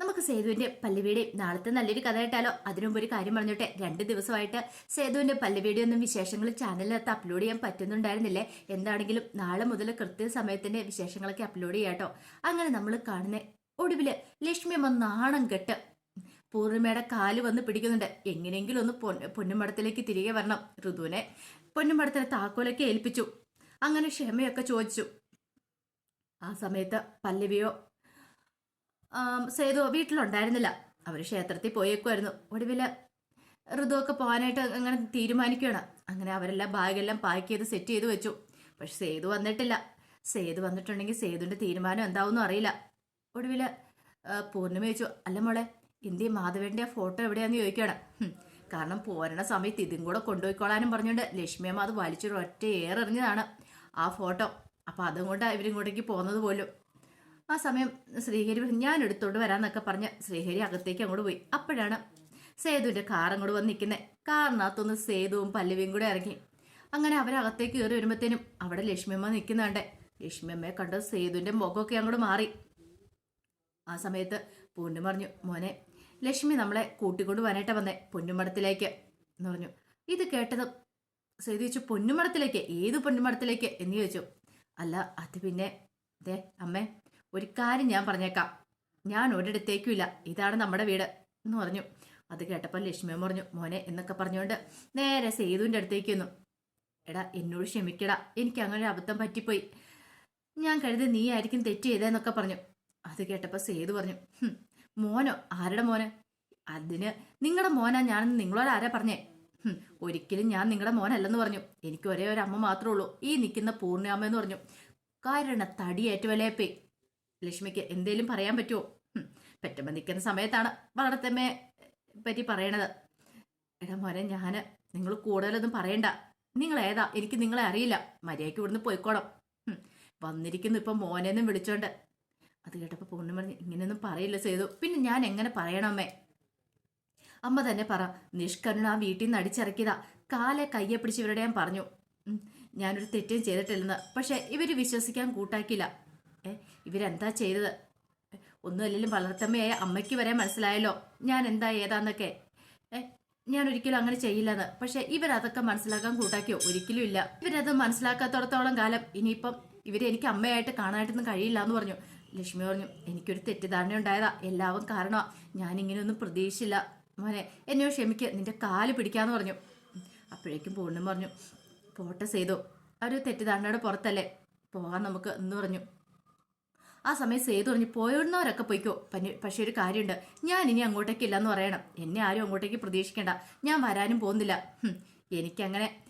നമുക്ക് സേതുവിന്റെ പല്ലുവീടിയും നാളത്തെ നല്ലൊരു കഥ കേട്ടാലോ? അതിനുമുമ്പ് ഒരു കാര്യം പറഞ്ഞോട്ടെ. രണ്ട് ദിവസമായിട്ട് സേതുവിന്റെ പല്ലുവീടി ഒന്നും വിശേഷങ്ങൾ ചാനലിനകത്ത് അപ്ലോഡ് ചെയ്യാൻ പറ്റുന്നുണ്ടായിരുന്നില്ലേ? എന്താണെങ്കിലും നാളെ മുതൽ കൃത്യസമയത്തിന്റെ വിശേഷങ്ങളൊക്കെ അപ്ലോഡ് ചെയ്യാട്ടോ അങ്ങനെ നമ്മൾ കാണുന്ന ഒടുവിൽ ലക്ഷ്മി അമ്മ നാണം കെട്ട് പൂർണിമയുടെ കാൽ വന്ന് പിടിക്കുന്നുണ്ട്. എങ്ങനെയെങ്കിലും ഒന്ന് പൊന്ന പൊന്നുമടത്തിലേക്ക് തിരികെ വരണം. ഋതുവിനെ പൊന്നുമടത്തിലെ താക്കോലൊക്കെ ഏൽപ്പിച്ചു. അങ്ങനെ ക്ഷമയൊക്കെ ചോദിച്ചു. ആ സമയത്ത് പല്ലവിയോ സേതു വീട്ടിലുണ്ടായിരുന്നില്ല. അവർ ക്ഷേത്രത്തിൽ പോയേക്കുമായിരുന്നു ഒടുവിൽ ഋതുവൊക്കെ പോകാനായിട്ട് അങ്ങനെ തീരുമാനിക്കുകയാണ്. അങ്ങനെ അവരെല്ലാം ബാഗെല്ലാം പാക്ക് ചെയ്ത് സെറ്റ് ചെയ്ത് വെച്ചു. പക്ഷെ സേതു വന്നിട്ടില്ല. സേതു വന്നിട്ടുണ്ടെങ്കിൽ സേതുവിന്റെ തീരുമാനം എന്താവുമെന്നും അറിയില്ല. ഒടുവിൽ പൂർണിമ ചോദിച്ചു അല്ല മോളെ ഇന്ത്യ മാധവന്റെ ആ ഫോട്ടോ എവിടെയാന്ന് ചോദിക്കുകയാണ്. കാരണം പോരണ സമയത്ത് ഇതും കൂടെ കൊണ്ടുപോയിക്കോളാനും പറഞ്ഞുകൊണ്ട് ലക്ഷ്മിയമ്മ അത് വലിച്ചൊരു ഒറ്റ ഏറെറിഞ്ഞതാണ് ആ ഫോട്ടോ. അപ്പോൾ അതും കൊണ്ട് ഇവരിങ്ങോട്ടേക്ക് പോകുന്നത് പോലും. ആ സമയം ശ്രീഹരി ഞാൻ എടുത്തോണ്ട് വരാന്നൊക്കെ പറഞ്ഞ് ശ്രീഹരി അകത്തേക്ക് അങ്ങോട്ട് പോയി. അപ്പോഴാണ് സേതുവിന്റെ കാർ അങ്ങോട്ട് വന്ന് നിൽക്കുന്നത് കാറിനകത്തൊന്ന് സേതുവും പല്ലവിയും കൂടെ ഇറങ്ങി. അങ്ങനെ അവരകത്തേക്ക് കയറി വരുമ്പോഴത്തേനും അവിടെ ലക്ഷ്മിയമ്മ നിൽക്കുന്നുണ്ട് ലക്ഷ്മിയമ്മയെ കണ്ട് സേതുവിന്റെ മുഖമൊക്കെ അങ്ങോട്ട് മാറി. ആ സമയത്ത് പൂണ്ണു പറഞ്ഞു മോനെ ലക്ഷ്മി നമ്മളെ കൂട്ടിക്കൊണ്ട് വരാനായിട്ട് വന്നേ പൊന്നുമടത്തിലേക്ക് എന്ന് പറഞ്ഞു. ഇത് കേട്ടത് സേതു ചോദിച്ചു പൊന്നുമടത്തിലേക്ക് ഏത് പൊന്നുമടത്തിലേക്ക് എന്ന് ചോദിച്ചു. അല്ല അത് പിന്നെ അതെ അമ്മേ ഒരു കാര്യം ഞാൻ പറഞ്ഞേക്കാം. ഞാൻ ഒരിടത്തേക്കും ഇല്ല ഇതാണ് നമ്മുടെ വീട് എന്ന് പറഞ്ഞു. അത് കേട്ടപ്പോൾ ലക്ഷ്മി പറഞ്ഞു മോനെ എന്നൊക്കെ പറഞ്ഞുകൊണ്ട് നേരെ സേതുവിന്റെ അടുത്തേക്ക് വന്നു എടാ എന്നോട് ക്ഷമിക്കടാ. എനിക്ക് അങ്ങനെ ഒരു അബദ്ധം പറ്റിപ്പോയി. ഞാൻ കരുതി നീ ആയിരിക്കും തെറ്റ് ചെയ്തതെന്നൊക്കെ പറഞ്ഞു. അത് കേട്ടപ്പോൾ സേതു പറഞ്ഞു മോനോ? ആരുടെ മോന്? അതിന് നിങ്ങളുടെ മോനാ ഞാനെന്ന് നിങ്ങളോട് ആരാ പറഞ്ഞേ? "ഹും, ഒരിക്കലും ഞാൻ നിങ്ങളുടെ മോനല്ലെന്ന് പറഞ്ഞു. എനിക്ക് ഒരേ ഒരു അമ്മ മാത്രമേ ഉള്ളൂ. ഈ നിൽക്കുന്ന പൂർണയമ്മ എന്ന് പറഞ്ഞു. കാരണം തടിയേറ്റുവലയപ്പേ ലക്ഷ്മിക്ക് എന്തേലും പറയാൻ പറ്റുമോ പെറ്റമ്മ നിൽക്കുന്ന സമയത്താണ് വളർത്തമ്മയെ പറ്റി പറയണത്. എടാ മോനെ ഞാൻ നിങ്ങൾ കൂടുതലൊന്നും പറയണ്ട. നിങ്ങൾ ഏതാ? എനിക്ക് നിങ്ങളെ അറിയില്ല. മര്യാദയ്ക്ക് ഇവിടുന്ന് പോയിക്കോണം വന്നിരിക്കുന്നു ഇപ്പം മോനെന്നും വിളിച്ചോണ്ട്. അത് കേട്ടപ്പോൾ പൂർണി പറഞ്ഞു ഇങ്ങനെയൊന്നും പറയില്ല ചെയ്തു പിന്നെ ഞാൻ എങ്ങനെ പറയണമേ അമ്മ? തന്നെ പറ നിഷ്കരുണ ആ വീട്ടിൽ നിന്ന് അടിച്ചിറക്കിയതാ. കാലെ കയ്യെ പിടിച്ച് ഇവരുടെ ഞാൻ പറഞ്ഞു. ഞാനൊരു തെറ്റും ചെയ്തിട്ടില്ലെന്ന്. പക്ഷെ ഇവർ വിശ്വസിക്കാൻ കൂട്ടാക്കില്ല ഏ ഇവരെന്താ ചെയ്തത്? ഒന്നുമല്ലെങ്കിലും വളർത്തമ്മയായ അമ്മയ്ക്ക് വരെ മനസ്സിലായല്ലോ. ഞാൻ എന്താ ഏതാന്നൊക്കെ. ഞാൻ ഒരിക്കലും അങ്ങനെ ചെയ്യില്ലെന്ന്. പക്ഷെ ഇവരതൊക്കെ മനസ്സിലാക്കാൻ കൂട്ടാക്കിയോ? ഒരിക്കലും ഇല്ല. ഇവരത് മനസ്സിലാക്കാത്തോടത്തോളം കാലം ഇനിയിപ്പം ഇവരെ എനിക്ക് അമ്മയായിട്ട് കാണാനായിട്ടൊന്നും കഴിയില്ല എന്ന് പറഞ്ഞു. ലക്ഷ്മി പറഞ്ഞു എനിക്കൊരു തെറ്റിദ്ധാരണ ഉണ്ടായതാ. എല്ലാവരും കാരണമാ. ഞാൻ ഇങ്ങനെയൊന്നും പ്രതീക്ഷിച്ചില്ല. മോനെ എന്നെ ക്ഷമിക്കുക നിന്റെ കാൽ പിടിക്കാന്ന് പറഞ്ഞു. അപ്പോഴേക്കും പൂർണം പറഞ്ഞു പോട്ടെ ചെയ്തു ഒരു തെറ്റിദ്ധാരണയുടെ പുറത്തല്ലേ? പോകാൻ നമുക്ക് എന്ന് പറഞ്ഞു. ആ സമയം സേതു പറഞ്ഞ് പോയോടുന്നവരൊക്കെ പോയിക്കോ. പക്ഷേ ഒരു കാര്യമുണ്ട്. ഞാൻ ഇനി അങ്ങോട്ടേക്ക് ഇല്ലെന്ന് പറയണം. എന്നെ ആരും അങ്ങോട്ടേക്ക് പ്രതീക്ഷിക്കേണ്ട. ഞാൻ വരാനും പോകുന്നില്ല. എനിക്കങ്ങനെ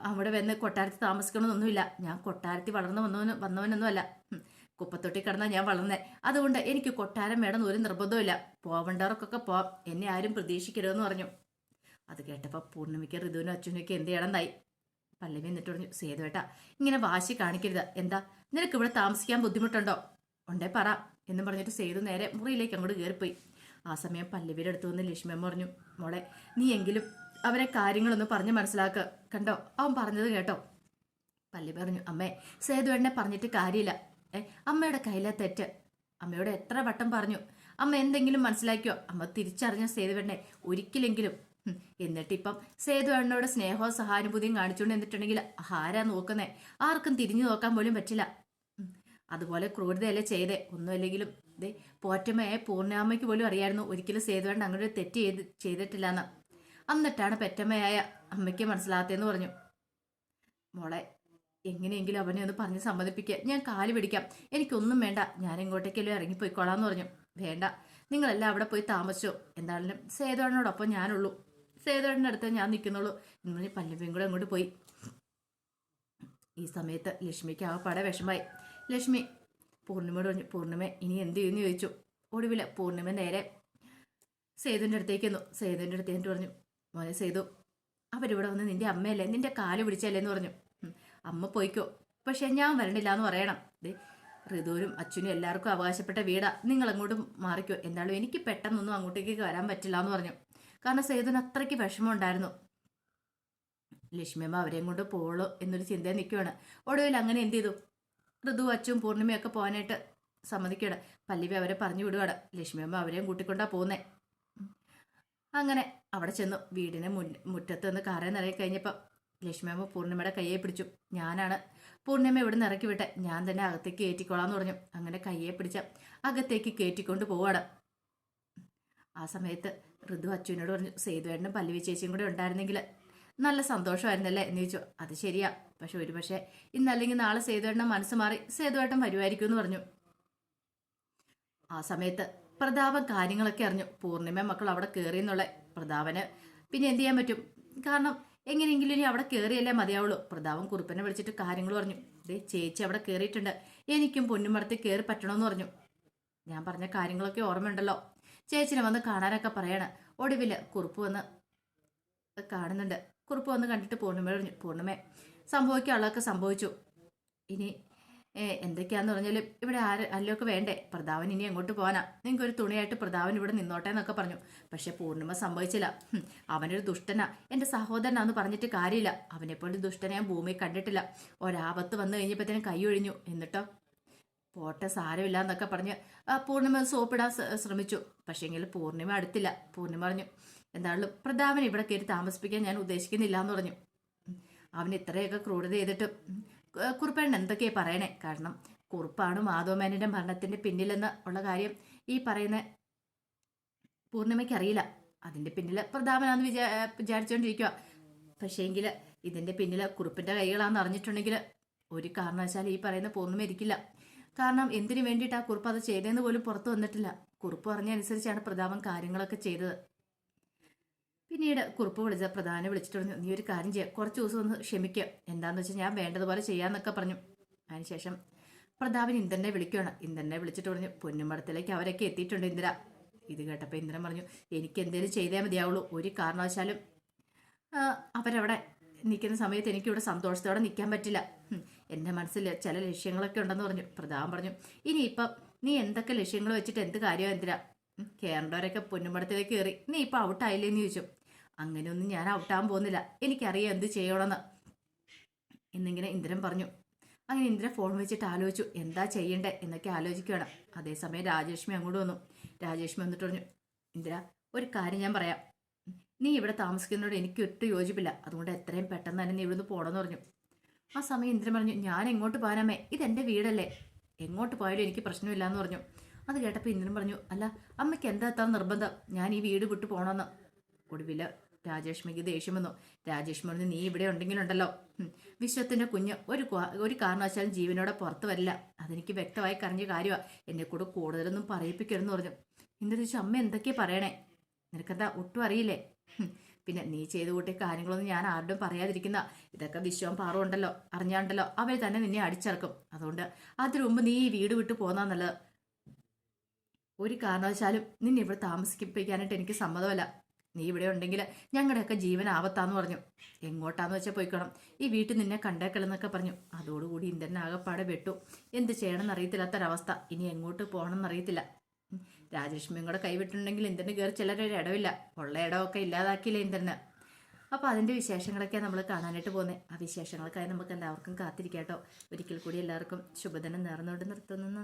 അവിടെ വന്ന് കൊട്ടാരത്തിൽ താമസിക്കണമെന്നൊന്നുമില്ല. ഞാൻ കൊട്ടാരത്തിൽ വളർന്നു വന്നവന് വന്നവനൊന്നുമല്ല. കുപ്പത്തൊട്ടി കിടന്നാ ഞാൻ വളർന്നേ. അതുകൊണ്ട് എനിക്ക് കൊട്ടാരം വേണമെന്ന് ഒരു നിർബന്ധമില്ല പോവണ്ടവർക്കൊക്കെ പോവാം. എന്നെ ആരും പ്രതീക്ഷിക്കരുതെന്ന് പറഞ്ഞു. അത് കേട്ടപ്പോൾ പൂർണിമയ്ക്ക് ഋതുവിനും അച്ഛനൊക്കെ എന്ത് ചെയ്യണമെന്നായി. പല്ലവി എന്നിട്ട് പറഞ്ഞു സേതുവേട്ടാ ഇങ്ങനെ വാശി കാണിക്കരുത്. എന്താ? നിനക്ക് ഇവിടെ താമസിക്കാൻ ബുദ്ധിമുട്ടുണ്ടോ? ഉണ്ടേ പറ എന്ന് പറഞ്ഞിട്ട് സേതു നേരെ മുറിയിലേക്ക് അങ്ങോട്ട് കയറിപ്പോയി ആ സമയം പല്ലവിയുടെ അടുത്ത് വന്ന് ലക്ഷ്മി പറഞ്ഞു മോളെ നീ എങ്കിലും അവരെ കാര്യങ്ങളൊന്ന് പറഞ്ഞ് മനസ്സിലാക്കുക കണ്ടോ? അവൻ പറഞ്ഞത് കേട്ടോ. പല്ലി പറഞ്ഞു അമ്മേ സേതു എന്നെ പറഞ്ഞിട്ട് കാര്യമില്ല. ഏ അമ്മയുടെ കയ്യിലെ തെറ്റ്. അമ്മയോട് എത്ര വട്ടം പറഞ്ഞു. അമ്മ എന്തെങ്കിലും മനസ്സിലാക്കിയോ? അമ്മ തിരിച്ചറിഞ്ഞ സേതുവേട്ടനെ ഒരിക്കലെങ്കിലും. എന്നിട്ടിപ്പം സേതുവേട്ടനോട് സ്നേഹവും സഹാനുഭൂതിയും കാണിച്ചുകൊണ്ട് എന്നിട്ടുണ്ടെങ്കിൽ ആരാ നോക്കുന്നേ? ആർക്കും തിരിഞ്ഞു നോക്കാൻ പോലും പറ്റില്ല. അതുപോലെ ക്രൂരതയല്ലേ ചെയ്തേ? ഒന്നുമല്ലെങ്കിലും ദേ പോറ്റമ്മയെ പൂർണാമ്മയ്ക്ക് പോലും അറിയായിരുന്നു. ഒരിക്കലും സേതുവേണ്ട അങ്ങനെ ഒരു തെറ്റ് ചെയ്ത് ചെയ്തിട്ടില്ലെന്ന്. എന്നിട്ടാണ് പെറ്റമ്മയായ അമ്മയ്ക്ക് മനസ്സിലാകത്തേന്ന് പറഞ്ഞു. മോളെ എങ്ങനെയെങ്കിലും അവനെ ഒന്ന് പറഞ്ഞ് സമ്മതിപ്പിക്കുക ഞാൻ കാൽ പിടിക്കാം. എനിക്കൊന്നും വേണ്ട. ഞാൻ ഇങ്ങോട്ടേക്കല്ലോ ഇറങ്ങിപ്പോയിക്കോളാന്ന് പറഞ്ഞു. വേണ്ട. നിങ്ങളെല്ലാം അവിടെ പോയി താമസിച്ചോ? എന്തായാലും സേതുവേട്ടനോടൊപ്പം ഞാനുള്ളൂ. സേതുവേട്ടന്റെ അടുത്ത് ഞാൻ നിൽക്കുന്നുള്ളൂ. എന്ന് പറഞ്ഞ് പല്ലവിയും കൂടെ അങ്ങോട്ട് പോയി. ഈ സമയത്ത് ലക്ഷ്മിക്ക് ആ പട വിഷമായി ലക്ഷ്മി പൂർണിമയോട് പറഞ്ഞു പൂർണിമ ഇനി എന്ത് ചെയ്യുമെന്ന് ചോദിച്ചു. ഒടുവിൽ പൂർണിമ നേരെ സേതുവിന്റെ അടുത്തേക്ക് വന്നു സേതുവിന്റെ അടുത്ത് എന്നിട്ട് പറഞ്ഞു മോനെ സേതു അവരിവിടെ വന്ന് നിന്റെ അമ്മയല്ലേ? നിന്റെ കാൽ പിടിച്ചല്ലേ എന്ന് പറഞ്ഞു അമ്മ പോയിക്കോ. പക്ഷെ ഞാൻ വരണില്ല എന്ന് പറയണം ഋതുവിനും അച്ഛനും എല്ലാവർക്കും അവകാശപ്പെട്ട വീടാ. നിങ്ങൾ അങ്ങോട്ട് മാറിക്കോ. എന്തായാലും എനിക്ക് പെട്ടെന്നൊന്നും അങ്ങോട്ടേക്ക് വരാൻ പറ്റില്ല എന്ന് പറഞ്ഞു. കാരണം സേതുവിന് അത്രയ്ക്ക് വിഷമം ഉണ്ടായിരുന്നു ലക്ഷ്മിയമ്മ അവരെയും കൊണ്ട് പോളോ എന്നൊരു ചിന്ത നിൽക്കുവാണ്. ഒടുവിൽ അങ്ങനെ എന്ത് ചെയ്തു? ഋതു അച്ചും പൂർണിമയൊക്കെ പോകാനായിട്ട് സമ്മതിക്കട. പല്ലവി അവരെ പറഞ്ഞു വിടുകയാണ് ലക്ഷ്മിയമ്മ അവരെയും കൂട്ടിക്കൊണ്ടാ പോകുന്നേ അങ്ങനെ അവിടെ ചെന്നു. വീടിന് മുൻ മുറ്റത്ത് നിന്ന് കാറേ നിറയെ കഴിഞ്ഞപ്പോൾ ലക്ഷ്മിയമ്മ പൂർണിമയുടെ കയ്യെ പിടിച്ചു. ഞാനാണ്. പൂർണിമ ഇവിടെ നിന്ന് ഇറക്കി വിട്ടെ. ഞാൻ തന്നെ അകത്തേക്ക് കയറ്റിക്കോളാന്ന് പറഞ്ഞു. അങ്ങനെ കയ്യെ പിടിച്ച അകത്തേക്ക് കയറ്റിക്കൊണ്ട് പോവാണ്. ആ സമയത്ത് ഋതു അച്ഛനോട് പറഞ്ഞു സേതുവേട്ടനും പല്ലവി ചേച്ചിയും കൂടെ ഉണ്ടായിരുന്നെങ്കിൽ നല്ല സന്തോഷമായിരുന്നല്ലേ? എന്ന് ചോദിച്ചു അത് ശരിയാ. പക്ഷെ ഒരു പക്ഷേ ഇന്നല്ലെങ്കിൽ നാളെ സേതുവേട്ടൻ മനസ്സ് മാറി സേതുവേട്ടൻ വരുമായിരിക്കും എന്ന് പറഞ്ഞു. ആ സമയത്ത് പ്രതാപൻ കാര്യങ്ങളൊക്കെ അറിഞ്ഞു. പൂർണിമ മക്കൾ അവിടെ കയറി എന്നുള്ള പ്രതാപന് പിന്നെ എന്ത് ചെയ്യാൻ പറ്റും? കാരണം എങ്ങനെയെങ്കിലും ഇനി അവിടെ കയറിയല്ലേ മതിയാവുള്ളൂ. പ്രതാപൻ കുറുപ്പനെ വിളിച്ചിട്ട് കാര്യങ്ങൾ പറഞ്ഞു. ദേ ചേച്ചി അവിടെ കയറിയിട്ടുണ്ട്. എനിക്കും പൊന്നുമടത്തിൽ കയറി പറ്റണമെന്ന് പറഞ്ഞു. ഞാൻ പറഞ്ഞ കാര്യങ്ങളൊക്കെ ഓർമ്മയുണ്ടല്ലോ. ചേച്ചിനെ വന്ന് കാണാനൊക്കെ പറയണ. ഒടുവിൽ കുറുപ്പ് വന്ന് കാണുന്നുണ്ട്. കുറുപ്പ് വന്ന് കണ്ടിട്ട് പൂർണിമ പറഞ്ഞു പൂർണിമ സംഭവിക്കാനുള്ളതൊക്കെ സംഭവിച്ചു. ഇനി എന്തൊക്കെയാന്ന് പറഞ്ഞാൽ ഇവിടെ ആര് അല്ലൊക്കെ വേണ്ടേ? പ്രതാവൻ ഇനി എങ്ങോട്ട് പോകാനാ നിങ്ങൾക്ക് ഒരു തുണിയായിട്ട് പ്രതാവൻ ഇവിടെ നിന്നോട്ടെ എന്നൊക്കെ പറഞ്ഞു. പക്ഷെ പൂർണിമ സംഭവിച്ചില്ല. അവനൊരു ദുഷ്ടനാ. എന്റെ സഹോദരനാന്ന് പറഞ്ഞിട്ട് കാര്യമില്ല. അവനെപ്പോലെ ദുഷ്ടനെ ഞാൻ ഭൂമിയിൽ കണ്ടിട്ടില്ല. ഒരാപത്ത് വന്നു കഴിഞ്ഞപ്പോഴത്തേനും കൈ ഒഴിഞ്ഞു. എന്നിട്ടോ? പോട്ടെ സാരമില്ല എന്നൊക്കെ പറഞ്ഞ് പൂർണിമ സോപ്പിടാൻ ശ്രമിച്ചു. പക്ഷേങ്കിൽ പൂർണിമ അടുത്തില്ല. പൂർണിമ പറഞ്ഞു എന്തായാലും പ്രതാപൻ ഇവിടെ കയറി താമസിപ്പിക്കാൻ ഞാൻ ഉദ്ദേശിക്കുന്നില്ല എന്ന് പറഞ്ഞു. അവൻ ഇത്രയൊക്കെ ക്രൂരത ചെയ്തിട്ട് കുറുപ്പേണ്ട എന്തൊക്കെയാ പറയണേ? കാരണം കുറുപ്പാണ് മാധവമേനന്റെ മരണത്തിന്റെ പിന്നിലെന്ന് ഉള്ള കാര്യം ഈ പറയുന്ന പൂർണിമയ്ക്ക് അറിയില്ല അതിന്റെ പിന്നിൽ പ്രതാപനാന്ന് വിചാ വിചാരിച്ചുകൊണ്ടിരിക്കുക പക്ഷേങ്കിൽ ഇതിന്റെ പിന്നിൽ കുറുപ്പിന്റെ കൈകളാന്ന് അറിഞ്ഞിട്ടുണ്ടെങ്കിൽ ഒരു കാരണവശാലും ഈ പറയുന്ന പൂർണിമ ഇരിക്കില്ല. കാരണം എന്തിനു വേണ്ടിയിട്ട് ആ കുറുപ്പ് അത് ചെയ്തതെന്ന് പോലും പുറത്തു വന്നിട്ടില്ല? കുറുപ്പ് പറഞ്ഞനുസരിച്ചാണ് പ്രതാപൻ കാര്യങ്ങളൊക്കെ ചെയ്തത്. പിന്നീട് കുറുപ്പ് വിളിച്ച പ്രധാനം വിളിച്ചിട്ട് പറഞ്ഞു നീ ഒരു കാര്യം ചെയ്യുക കുറച്ച് ദിവസം ഒന്ന് ക്ഷമിക്കുക എന്താന്ന് വെച്ചാൽ ഞാൻ വേണ്ടതുപോലെ ചെയ്യാന്നൊക്കെ പറഞ്ഞു. അതിനുശേഷം പ്രതാപൻ ഇന്ദ്രനെ വിളിക്കുകയാണ് ഇന്ദ്രനെ വിളിച്ചിട്ട് പറഞ്ഞു പൊന്നുമടത്തിലേക്ക് അവരൊക്കെ എത്തിയിട്ടുണ്ട് ഇന്ദ്ര. ഇത് കേട്ടപ്പോൾ ഇന്ദ്രൻ പറഞ്ഞു എനിക്ക് എന്തേലും ചെയ്തേ മതിയാവുള്ളൂ. ഒരു കാരണവശാലും അവരവിടെ നിൽക്കുന്ന സമയത്ത് എനിക്കിവിടെ സന്തോഷത്തോടെ നിൽക്കാൻ പറ്റില്ല. എന്റെ മനസ്സിൽ ചില ലക്ഷ്യങ്ങളൊക്കെ ഉണ്ടെന്ന് പറഞ്ഞു. പ്രതാപൻ പറഞ്ഞു ഇനിയിപ്പം നീ എന്തൊക്കെ ലക്ഷ്യങ്ങൾ വെച്ചിട്ട് എന്ത് കാര്യമാണ് എന്തിനാ കേരളവരൊക്കെ പൊന്നുമടത്തിലേക്ക് കയറി. നീ ഇപ്പം ഔട്ടായില്ലേന്ന് ചോദിച്ചു. അങ്ങനെയൊന്നും ഞാൻ ഔട്ടാകാൻ പോകുന്നില്ല. എനിക്കറിയാം എന്ത് ചെയ്യണമെന്ന്. എന്നിങ്ങനെ ഇന്ദ്രൻ പറഞ്ഞു. അങ്ങനെ ഇന്ദ്രൻ ഫോൺ വെച്ചിട്ട് ആലോചിച്ചു. എന്താ ചെയ്യണ്ടേ എന്നൊക്കെ ആലോചിക്കുകയാണ്. അതേസമയം രാജേഷ്മി അങ്ങോട്ട് വന്നു. രാജേഷ്മി വന്നിട്ട് പറഞ്ഞു ഇന്ദ്ര ഒരു കാര്യം ഞാൻ പറയാം. നീ ഇവിടെ താമസിക്കുന്നതോട് എനിക്ക് ഒട്ടും യോജിപ്പില്ല. അതുകൊണ്ട് എത്രയും പെട്ടെന്ന് തന്നെ നീ ഇവിടുന്ന് പോകണമെന്ന് പറഞ്ഞു. ആ സമയം ഇന്ദ്രൻ പറഞ്ഞു ഞാൻ എങ്ങോട്ട് പോകാനമ്മേ എന്റെ വീടല്ലേ? എങ്ങോട്ട് പോയാലും എനിക്ക് പ്രശ്നമില്ല എന്ന് പറഞ്ഞു. അത് കേട്ടപ്പോൾ ഇന്ദ്രൻ പറഞ്ഞു അല്ല അമ്മയ്ക്ക് എന്താ എത്താൻ നിർബന്ധം? ഞാൻ ഈ വീട് വിട്ടു പോകണമെന്ന് ഒടുവിൽ രാജേഷ്മിക്ക് ദേഷ്യം വന്നു. രാജേഷ്മി പറഞ്ഞു നീ ഇവിടെ ഉണ്ടെങ്കിലുണ്ടല്ലോ. വിശ്വത്തിന്റെ കുഞ്ഞ് ഒരു ഒരു കാരണവശാലും ജീവനോടെ പുറത്തു വരില്ല. അതെനിക്ക് വ്യക്തമായി കറിഞ്ഞ കാര്യമാണ് എന്നെ കൂടെ കൂടുതലൊന്നും പറയിപ്പിക്കരുതെന്ന് പറഞ്ഞു. ഇന്ദ്രൻ ചോദിച്ചു അമ്മ എന്തൊക്കെയാ പറയണേ? നിനക്കെന്താ ഒട്ടും അറിയില്ലേ? പിന്നെ നീ ചെയ്തു കൂട്ടിയ കാര്യങ്ങളൊന്നും ഞാൻ ആരോടും പറയാതിരിക്കുന്ന. ഇതൊക്കെ വിശ്വം പാറുണ്ടല്ലോ അറിഞ്ഞാണ്ടല്ലോ. അവർ തന്നെ നിന്നെ അടിച്ചിറക്കും. അതുകൊണ്ട് അതിനു മുമ്പ് നീ ഈ വീട് വിട്ടു പോന്നാന്നുള്ളത് ഒരു കാരണവശാലും നിന്നെ ഇവിടെ താമസിപ്പിക്കാനായിട്ട് എനിക്ക് സമ്മതമല്ല. നീ ഇവിടെ ഉണ്ടെങ്കിൽ ഞങ്ങളുടെയൊക്കെ ജീവൻ ആപത്താന്ന് പറഞ്ഞു. എങ്ങോട്ടാന്ന് വെച്ചാൽ പോയിക്കണം. ഈ വീട്ടിൽ നിന്നെ കണ്ടേക്കളെന്നൊക്കെ പറഞ്ഞു. അതോടുകൂടി ഇന്ദ്രൻ ആകെപ്പാടെ വെട്ടു. എന്ത് ചെയ്യണമെന്ന് അറിയത്തില്ലാത്തൊരവസ്ഥ ഇനി എങ്ങോട്ട് പോകണമെന്ന് അറിയത്തില്ല ഉം. രാജലക്ഷ്മിയും കൂടെ കൈവിട്ടുണ്ടെങ്കിൽ ഇന്ദ്രന് കയറി ചിലരൊരു ഇടവില്ല. ഉള്ള ഇടമൊക്കെ ഇല്ലാതാക്കിയില്ല ഇന്ദ്രന് അപ്പോൾ അതിന്റെ വിശേഷങ്ങളൊക്കെ നമ്മൾ കാണാനായിട്ട് പോകുന്നത് ആ വിശേഷങ്ങൾക്കായി നമുക്ക് എല്ലാവർക്കും കാത്തിരിക്കാം കേട്ടോ ഒരിക്കൽ കൂടി എല്ലാവർക്കും ശുഭദിനം നേർന്നുകൊണ്ട് നിർത്തുന്നു.